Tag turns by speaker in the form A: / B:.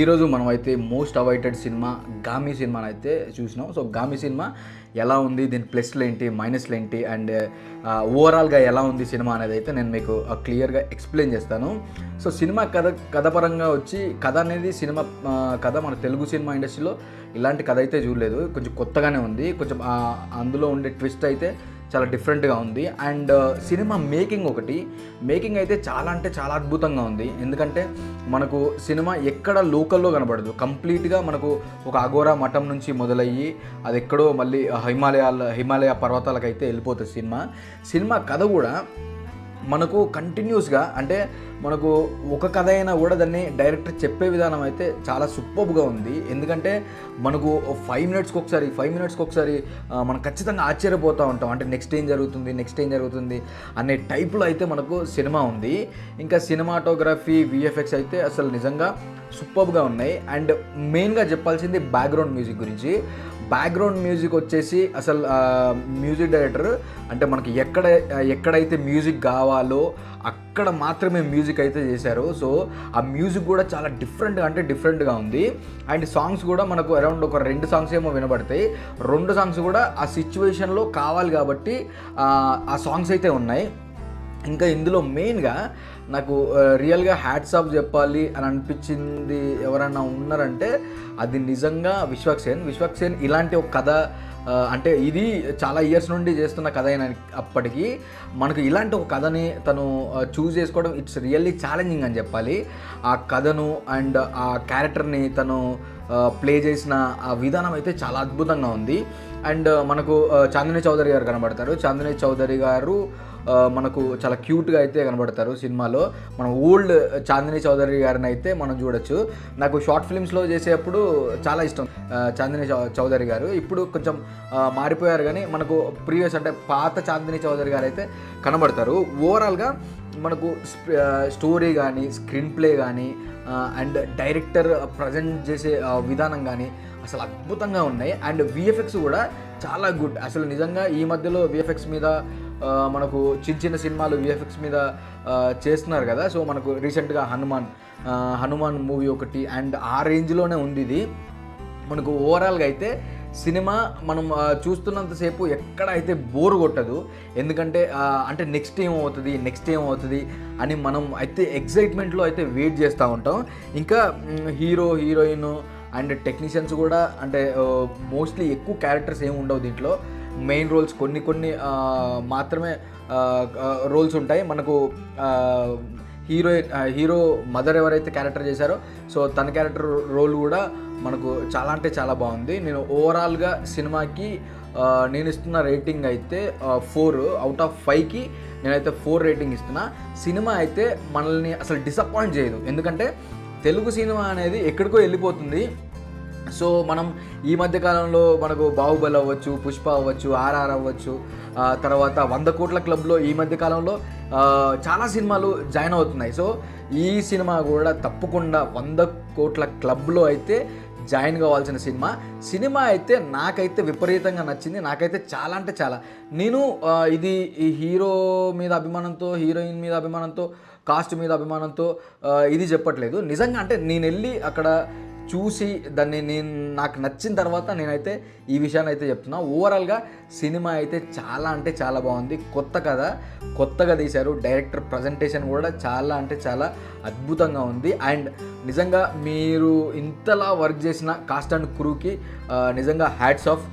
A: ఈరోజు మనం అయితే మోస్ట్ అవైటెడ్ సినిమా గామి సినిమాని అయితే చూసినాం. సో గామి సినిమా ఎలా ఉంది? దీని ప్లస్లు ఏంటి? మైనస్లు ఏంటి? అండ్ ఓవరాల్గా ఎలా ఉంది సినిమా అనేది అయితే నేను మీకు క్లియర్గా ఎక్స్ప్లెయిన్ చేస్తాను. సో సినిమా కథ కథపరంగా వచ్చి కథ అనేది సినిమా కథ మన తెలుగు సినిమా ఇండస్ట్రీలో ఇలాంటి కథ అయితే చూడలేదు. కొంచెం కొత్తగానే ఉంది. కొంచెం అందులో ఉండే ట్విస్ట్ అయితే చాలా డిఫరెంట్గా ఉంది. అండ్ uh, సినిమా మేకింగ్ ఒకటి. మేకింగ్ అయితే చాలా అంటే చాలా అద్భుతంగా ఉంది. ఎందుకంటే మనకు సినిమా ఎక్కడ లోకల్లో కనబడదు. కంప్లీట్గా మనకు ఒక అగోరా మఠం నుంచి మొదలయ్యి అది ఎక్కడో మళ్ళీ uh, హిమాలయాల హిమాలయ పర్వతాలకైతే వెళ్ళిపోతుంది సినిమా. సినిమా కథ కూడా మనకు కంటిన్యూస్గా అంటే మనకు ఒక కథ అయినా కూడా దాన్ని డైరెక్టర్ చెప్పే విధానం అయితే చాలా సూపర్గా ఉంది. ఎందుకంటే మనకు ఫైవ్ మినిట్స్కి ఒకసారి ఫైవ్ మినిట్స్కి ఒకసారి మనం ఖచ్చితంగా ఆశ్చర్యపోతూ ఉంటాం. అంటే నెక్స్ట్ ఏం జరుగుతుంది నెక్స్ట్ ఏం జరుగుతుంది అనే టైప్లో అయితే మనకు సినిమా ఉంది. ఇంకా సినిమాటోగ్రఫీ విఎఫ్ఎక్స్ అయితే అసలు నిజంగా సూపర్గా ఉన్నాయి. అండ్ మెయిన్గా చెప్పాల్సింది బ్యాక్గ్రౌండ్ మ్యూజిక్ గురించి. బ్యాక్గ్రౌండ్ మ్యూజిక్ వచ్చేసి అసలు మ్యూజిక్ డైరెక్టర్ అంటే మనకి ఎక్కడ ఎక్కడైతే మ్యూజిక్ కావాలో అక్కడ మాత్రమే మ్యూజిక్ అయితే చేశారు. సో ఆ మ్యూజిక్ కూడా చాలా డిఫరెంట్గా అంటే డిఫరెంట్గా ఉంది. అండ్ సాంగ్స్ కూడా మనకు అరౌండ్ ఒక రెండు సాంగ్స్ ఏమో వినబడతాయి. రెండు సాంగ్స్ కూడా ఆ సిచ్యువేషన్లో కావాలి కాబట్టి ఆ సాంగ్స్ అయితే ఉన్నాయి. ఇంకా ఇందులో మెయిన్గా నాకు రియల్గా హ్యాట్స్ ఆఫ్ చెప్పాలి అని అనిపించింది ఎవరన్నా ఉన్నారంటే అది నిజంగా విశ్వక్సేన్ విశ్వక్సేన్ ఇలాంటి ఒక కథ అంటే ఇది చాలా ఇయర్స్ నుండి చేస్తున్న కథ అయిన అప్పటికి మనకు ఇలాంటి ఒక కథని తను చూస్ చేసుకోవడం ఇట్స్ రియల్లీ ఛాలెంజింగ్ అని చెప్పాలి. ఆ కథను అండ్ ఆ క్యారెక్టర్ని తను ప్లే చేసిన ఆ విధానం అయితే చాలా అద్భుతంగా ఉంది. అండ్ మనకు చాందిని చౌదరి గారు కనబడతారు. చాందిని చౌదరి గారు మనకు చాలా క్యూట్గా అయితే కనబడతారు సినిమాలో. మనం ఓల్డ్ చాందిని చౌదరి గారిని అయితే మనం చూడొచ్చు. నాకు షార్ట్ ఫిల్మ్స్లో చేసేటప్పుడు చాలా ఇష్టం చాందిని చౌ- చౌదరి గారు. ఇప్పుడు కొంచెం మారిపోయారు కానీ మనకు ప్రీవియస్ అంటే పాత చాందిని చౌదరి గారు అయితే కనబడతారు. ఓవరాల్గా మనకు స్టోరీ కానీ స్క్రీన్ ప్లే కానీ అండ్ డైరెక్టర్ ప్రజెంట్ చేసే విధానం కానీ అసలు అద్భుతంగా ఉన్నాయి. అండ్ విఎఫ్ఎక్స్ కూడా చాలా గుడ్ అసలు నిజంగా ఈ మధ్యలో విఎఫ్ఎక్స్ మీద మనకు చిన్న చిన్న సినిమాలు విఎఫ్ఎక్స్ మీద చేస్తున్నారు కదా. సో మనకు రీసెంట్గా హనుమాన్ హనుమాన్ మూవీ ఒకటి అండ్ ఆ రేంజ్లోనే ఉంది ఇది. మనకు ఓవరాల్గా అయితే సినిమా మనం చూస్తున్నంతసేపు ఎక్కడ అయితే బోర్ కొట్టదు. ఎందుకంటే అంటే నెక్స్ట్ ఏమవుతుంది నెక్స్ట్ ఏమవుతుంది అని మనం అయితే ఎగ్జైట్మెంట్లో అయితే వెయిట్ చేస్తూ ఉంటాం. ఇంకా హీరో హీరోయిన్ అండ్ టెక్నీషియన్స్ కూడా అంటే మోస్ట్లీ ఎక్కువ క్యారెక్టర్స్ ఏమి ఉండవు దీంట్లో. మెయిన్ రోల్స్ కొన్ని కొన్ని మాత్రమే రోల్స్ ఉంటాయి. మనకు హీరో హీరోయిన్ హీరో మదర్ ఎవరైతే క్యారెక్టర్ చేశారో సో తన క్యారెక్టర్ రోల్ కూడా మనకు చాలా అంటే చాలా బాగుంది. నేను ఓవరాల్గా సినిమాకి నేను ఇస్తున్న రేటింగ్ అయితే ఫోర్ అవుట్ ఆఫ్ ఫైవ్కి నేనైతే ఫోర్ రేటింగ్ ఇస్తున్నా. సినిమా అయితే మనల్ని అసలు డిసప్పాయింట్ చేయదు. ఎందుకంటే తెలుగు సినిమా అనేది ఎక్కడికో వెళ్ళిపోతుంది. సో మనం ఈ మధ్యకాలంలో మనకు బాహుబలి అవ్వచ్చు పుష్ప అవ్వచ్చు ఆర్ఆర్ అవ్వచ్చు తర్వాత వంద కోట్ల క్లబ్లో ఈ మధ్యకాలంలో చాలా సినిమాలు జాయిన్ అవుతున్నాయి. సో ఈ సినిమా కూడా తప్పకుండా వంద కోట్ల క్లబ్లో అయితే జాయిన్ కావాల్సిన సినిమా. సినిమా అయితే నాకైతే విపరీతంగా నచ్చింది. నాకైతే చాలా అంటే చాలా. నేను ఇది ఈ హీరో మీద అభిమానంతో హీరోయిన్ మీద అభిమానంతో కాస్ట్ మీద అభిమానంతో ఇది చెప్పట్లేదు. నిజంగా అంటే నేను వెళ్ళి అక్కడ చూసి దాన్ని నేను నాకు నచ్చిన తర్వాత నేనైతే ఈ విషయాన్ని అయితే చెప్తున్నా. ఓవరాల్గా సినిమా అయితే చాలా అంటే చాలా బాగుంది. కొత్త కథ కొత్తగా తీశారు. డైరెక్టర్ ప్రజెంటేషన్ కూడా చాలా అంటే చాలా అద్భుతంగా ఉంది. అండ్ నిజంగా మీరు ఇంతలా వర్క్ చేసిన కాస్ట్ అండ్ క్రూకి నిజంగా హ్యాట్స్ ఆఫ్